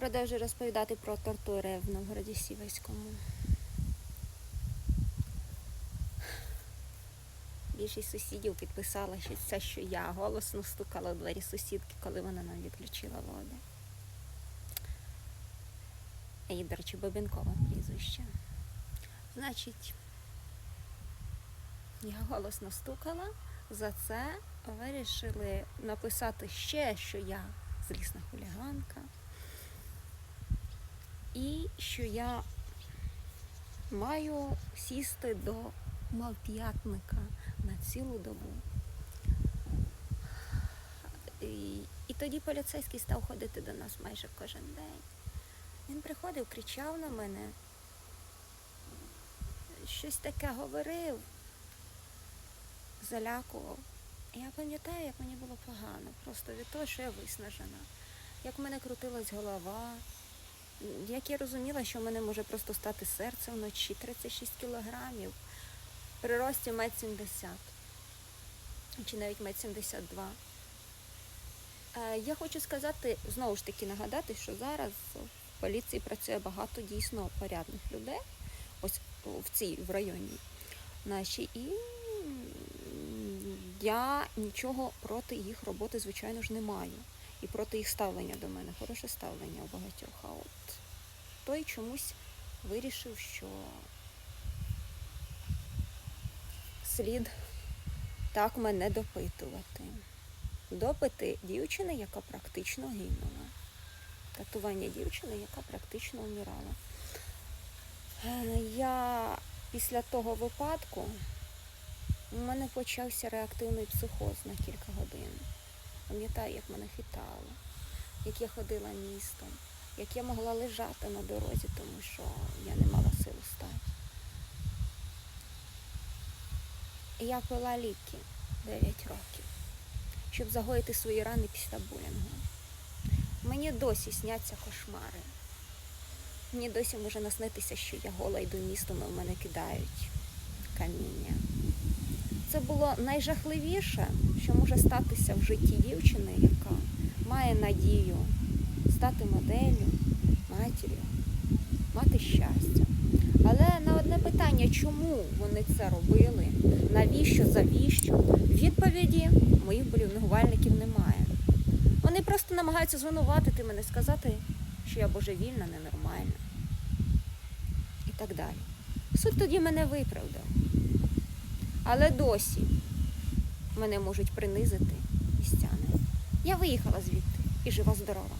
Продовжую розповідати про тортури в Новгороді Сіверському. Більшість сусідів підписала, що це, що я голосно стукала у двері сусідки, коли вона нам відключила воду. Її, до речі, Бабенкова прізвище. Значить, я голосно стукала. За це вирішили написати ще, що я злісна хуліганка. І що я маю сісти до мавп'ятника на цілу добу. І, і тоді поліцейський став ходити до нас майже кожен день. Він приходив, кричав на мене, щось таке говорив, залякував. Я пам'ятаю, як мені було погано, просто від того, що я виснажена, як в мене крутилась голова, як я розуміла, що в мене може просто стати серце вночі 36 кілограмів, при рості мет 70, чи навіть мет 72. Е, Я хочу сказати, знову ж таки нагадати, що зараз в поліції працює багато дійсно порядних людей, ось в цій в районі нашій. І я нічого проти їх роботи, звичайно ж, не маю. І проти їх ставлення до мене. Хороше ставлення у багатьох. А от той чомусь вирішив, що слід так мене допитувати. Допити дівчини, яка практично гинула. Катування дівчини, яка практично вмирала. Я після того випадку у мене почався реактивний психоз на кілька годин. Пам'ятаю, як мене хитало, як я ходила містом, як я могла лежати на дорозі, тому що я не мала сил встати. І Я пила ліки 9 років, щоб загоїти свої рани після булінгу. Мені досі сняться кошмари. Мені досі може наснитися, що я гола йду містом, і в мене кидають каміння. Це було найжахливіше, що може статися в житті дівчини, яка має надію стати моделлю, матір'ю, мати щастя. Але на одне питання, чому вони це робили, навіщо, завіщо, відповіді моїх болівнигувальників немає. Вони просто намагаються звинуватити мене, сказати, що я божевільна, ненормальна і так далі. Суд тоді мене виправдав. Але досі мене можуть принизити містяни. Я виїхала звідти і жива здорова.